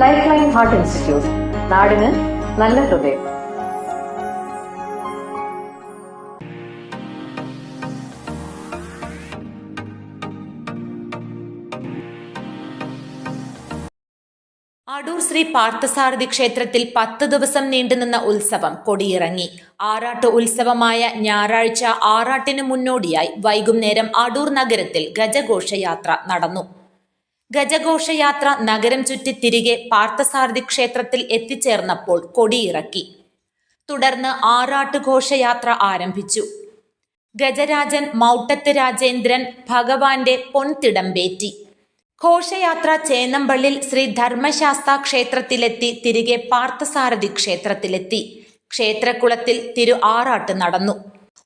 Life line heart institute നാടിന് നല്ല ഹൃദയം. അടൂർ ശ്രീ പാർത്ഥസാരഥി ക്ഷേത്രത്തിൽ പത്ത് ദിവസം നീണ്ടുനിന്ന ഉത്സവം കൊടിയിറങ്ങി. ആറാട്ട് ഉത്സവമായ ഞായറാഴ്ച ആറാട്ടിന് മുന്നോടിയായി വൈകുന്നേരം അടൂർ നഗരത്തിൽ ഗജഘോഷയാത്ര നടന്നു. ഗജഘോഷയാത്ര നഗരം ചുറ്റി തിരികെ പാർത്ഥസാരഥി ക്ഷേത്രത്തിൽ എത്തിച്ചേർന്നപ്പോൾ കൊടിയിറക്കി. തുടർന്ന് ആറാട്ട് ഘോഷയാത്ര ആരംഭിച്ചു. ഗജരാജൻ മൗട്ടത്ത് രാജേന്ദ്രൻ ഭഗവാന്റെ പൊൻതിടമ്പേറ്റി. ഘോഷയാത്ര ചേന്നമ്പള്ളിൽ ശ്രീ ധർമ്മശാസ്ത ക്ഷേത്രത്തിലെത്തി തിരികെ പാർത്ഥസാരഥി ക്ഷേത്രത്തിലെത്തി. ക്ഷേത്രക്കുളത്തിൽ തിരു ആറാട്ട് നടന്നു.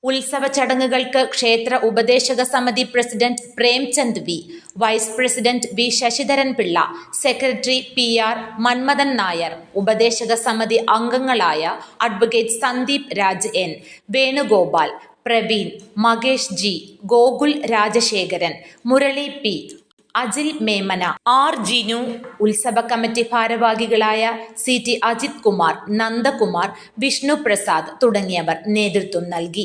ഉത്സവ ചടങ്ങുകൾക്ക് ക്ഷേത്ര ഉപദേശക സമിതി president Premchand V vice president V Sasidharan Pillai secretary P R Manmadhan Nair ഉപദേശക സമിതി അംഗങ്ങളായ advocate Sandeep Raj N Venugopal Praveen Mahesh G Gokul Rajasekharan Murali P Ajil Memana R Jinu ഉത്സവ കമ്മിറ്റി ഭാരവാഹികളായ സി ടി അജിത് കുമാർ നന്ദകുമാർ വിഷ്ണു പ്രസാദ് തുടങ്ങിയവർ നേതൃത്വം നൽകി.